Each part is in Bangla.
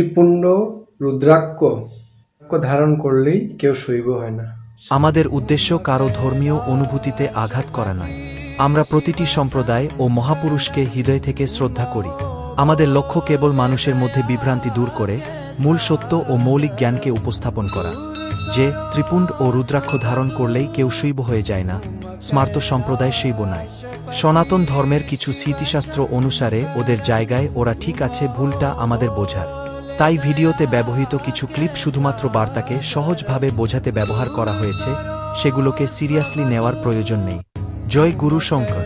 ত্রিপুণ্ড রুদ্রাক্ষ ধারণ করলেই কেউ শৈব হয় না আমাদের উদ্দেশ্য কারো ধর্মীয় অনুভূতিতে আঘাত করা নয় আমরা প্রতিটি সম্প্রদায় ও মহাপুরুষকে হৃদয় থেকে শ্রদ্ধা করি আমাদের লক্ষ্য কেবল মানুষের মধ্যে বিভ্রান্তি দূর করে মূল সত্য ও মৌলিক জ্ঞানকে উপস্থাপন করা যে ত্রিপুণ্ড ও রুদ্রাক্ষ ধারণ করলেই কেউ শৈব হয়ে যায় না স্মার্ত সম্প্রদায় শৈব নয় সনাতন ধর্মের কিছু স্মৃতিশাস্ত্র অনুসারে ওদের জায়গায় ওরা ঠিক আছে ভুলটা আমাদের বোঝার তাই ভিডিওতে ব্যবহৃত কিছু ক্লিপ শুধুমাত্র বার্তাকে সহজভাবে বোঝাতে ব্যবহার করা হয়েছে সেগুলোকে সিরিয়াসলি নেওয়ার প্রয়োজন নেই জয় গুরু শঙ্কর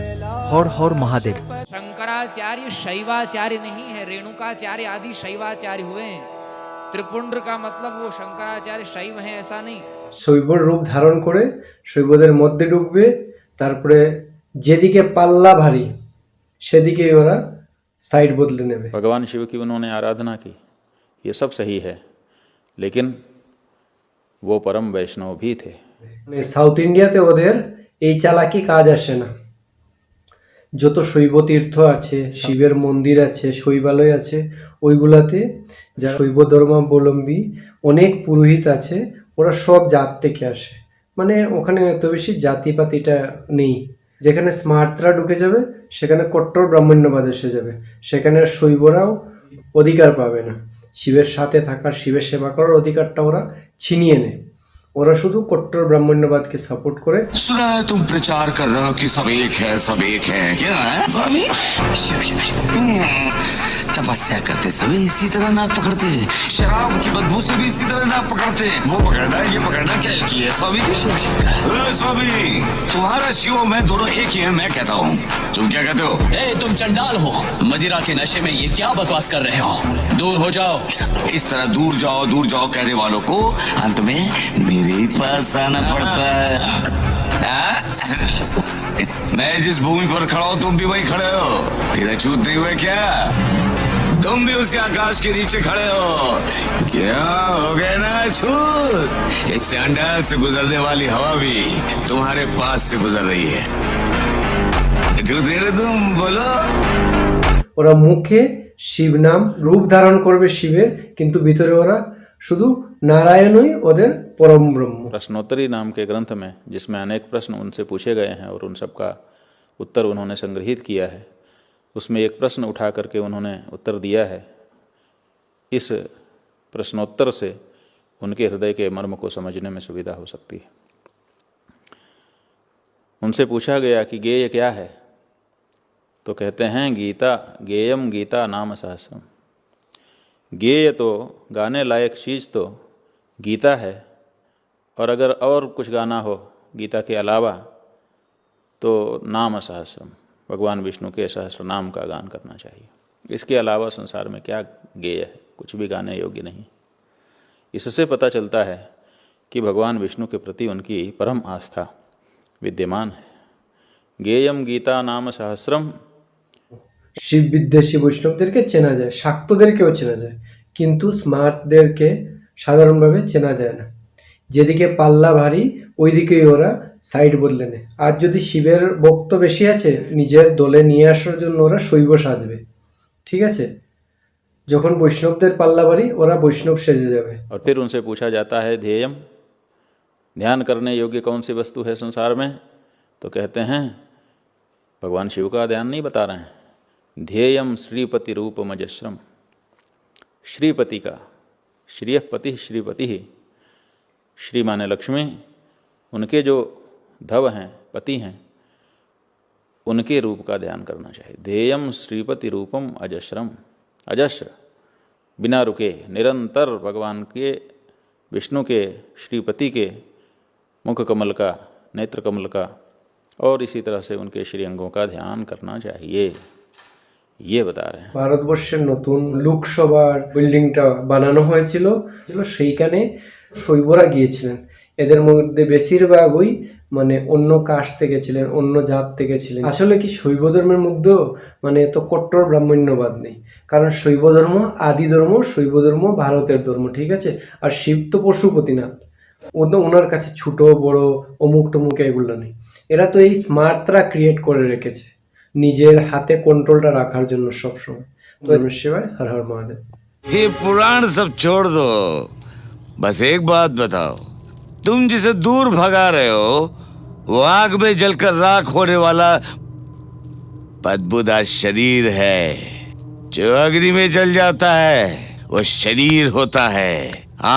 হর হর মহাদেব শঙ্করাচার্য শৈবাচার্য নেই রেণুকাচার্য আদি শৈবাচার্য शैवाचार्य ত্রিপুণ্ড কা মতলব ও শঙ্করাচার্য শৈব হ্যাঁ এসা নেই শৈবর রূপ ধারণ করে শৈবদের মধ্যে ঢুকবে তারপরে যেদিকে পাল্লা ভারী সেদিকে ওরা সাইড বদলে নেবে ভগবান শিব কি উন্होंने आराधना ये सब सही है लेकिन वो परम वैष्णव भी थे মানে সাউথ ইন্ডিয়াতে ওদের এই চালাকি কাজ আসে না যত শৈব তীর্থ আছে শিবের মন্দির আছে শৈবালয় আছে ওইগুলাতে যা শৈব ধর্মাবলম্বী অনেক পুরোহিত আছে ওরা সব জাত থেকে আসে মানে ওখানে এত বেশি জাতিপাতিটা নেই যেখানে স্মার্তরা ঢুকে যাবে সেখানে কট্টর ব্রাহ্মণ্যবাদ এসে যাবে সেখানে শৈবরাও অধিকার পাবে না শিবের সাথে থাকার শিবের সেবা করার অধিকারটা ওরা ছিনিয়ে নেয় ওরা শুধু কট্টর ব্রাহ্মণ্যবাদকে সাপোর্ট করে सुना তুম প্রচার কর कर रहे हो कि सब एक है सब एक है क्या है सब तपस्या करते समय इसी तरह नाक पकड़ते हैं शराब की बदबू से भी इसी तरह नाक पकड़ते हैं वो पकड़ना ये पकड़ना क्या एक ही है स्वामी ए, स्वामी तुम्हारा शिव मैं दोनों एक ही है मैं कहता हूँ तुम क्या कहते हो ए तुम चंडाल हो मदिरा के नशे में ये क्या बकवास कर रहे हो दूर हो जाओ इस तरह दूर जाओ दूर जाओ कहने वालों को अंत में मेरे भी पास आना पड़ता है मैं जिस भूमि पर खड़ा हूँ तुम भी वही खड़े हो फिर छूते हुए क्या तुम भी उसी आकाश के नीचे खड़े हो क्या हो गए ना छूत इस चांडाल से गुजरने वाली हवा भी तुम्हारे पास से गुजर रही है जो दे तुम बोलो ওরা মুখে শিব নাম রূপ ধারণ করবে শিবের কিন্তু ভিতরে ওরা शुद्ध नारायण ही उधर परम ब्रह्म प्रश्नोत्तरी नाम के ग्रंथ में जिसमें अनेक प्रश्न उनसे पूछे गए हैं और उन सबका उत्तर उन्होंने संग्रहित किया है उसमें एक प्रश्न उठा करके उन्होंने उत्तर दिया है इस प्रश्नोत्तर से उनके हृदय के मर्म को समझने में सुविधा हो सकती है उनसे पूछा गया कि गेय क्या है तो कहते हैं गीता गेयम गीता नाम सहस्रम गेय तो गाने लायक चीज़ तो गीता है और अगर और कुछ गाना हो गीता के अलावा तो नाम सहस्रम भगवान विष्णु के सहस्र नाम का गान करना चाहिए इसके अलावा संसार में क्या गेय है कुछ भी गाने योग्य नहीं इससे पता चलता है कि भगवान विष्णु के प्रति उनकी परम आस्था विद्यमान है गेयम गीता नाम सहस्रम শিব දෙরকে বিশ্বস্তদেরকে চেনা যায় শক্তিদেরকেও চেনা যায় কিন্তু স্মার্টদেরকে সাধারণ ভাবে চেনা যায় না যেদিকে পল্লাভারী ওইদিকেই ওরা সাইড বদল নেয় আজ যদি শিবের ভক্ত বেশি আছে নিজের দলে নিয়ে আসার জন্য ওরা সইবশ আসবে ঠিক আছে যখন বৈষ্ণবদের পল্লাভারী ওরা বৈষ্ণব ছেড়ে যাবে আর फिर उनसे पूछा जाता है ধেয়ম ধ্যান করার যোগ্য কোন سی বস্তু ہے संसार में तो कहते हैं भगवान शिव का ध्यान नहीं बता रहे हैं ध्येयम श्रीपति रूपमजश्रम श्रीपति का श्रीयपति श्रीपति ही श्री माने लक्ष्मी उनके जो धव हैं पति हैं उनके रूप का ध्यान करना चाहिए ध्येयम श्रीपति रूपम अजश्रम अजश्र बिना रुके निरंतर भगवान के विष्णु के श्रीपति के मुख कमल का नेत्र कमल का और इसी तरह से उनके श्रीअंगों का ध्यान करना चाहिए ইয়ে বাতা রে ভারতবর্ষের নতুন লোকসভার বিল্ডিংটা বানানো হয়েছিল সেইখানে শৈবরা গিয়েছিলেন এদের মধ্যে বেশিরভাগই মানে অন্য কাস্ট থেকে ছিলেন অন্য জাত থেকে ছিলেন আসলে কি শৈব ধর্মের মধ্যেও মানে এত কট্টর ব্রাহ্মণ্যবাদ নেই কারণ শৈব ধর্ম আদি ধর্ম শৈব ধর্ম ভারতের ধর্ম ঠিক আছে আর শিব তো পশুপতিনাথ ওনার কাছে ছোট বড় অমুক টমুক এগুলো নেই এরা তো এই স্মার্টরা ক্রিয়েট করে রেখেছে निजे हाथे कंट्रोल रखार जो सब समय तो शिवाय हर हर महादेव ये पुराण सब छोड़ दो बस एक बात बताओ तुम जिसे दूर भगा रहे हो वो आग में जलकर राख होने वाला बदबूदार शरीर है जो अग्नि में जल जाता है वो शरीर होता है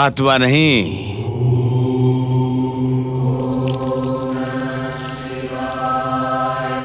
आत्मा नहीं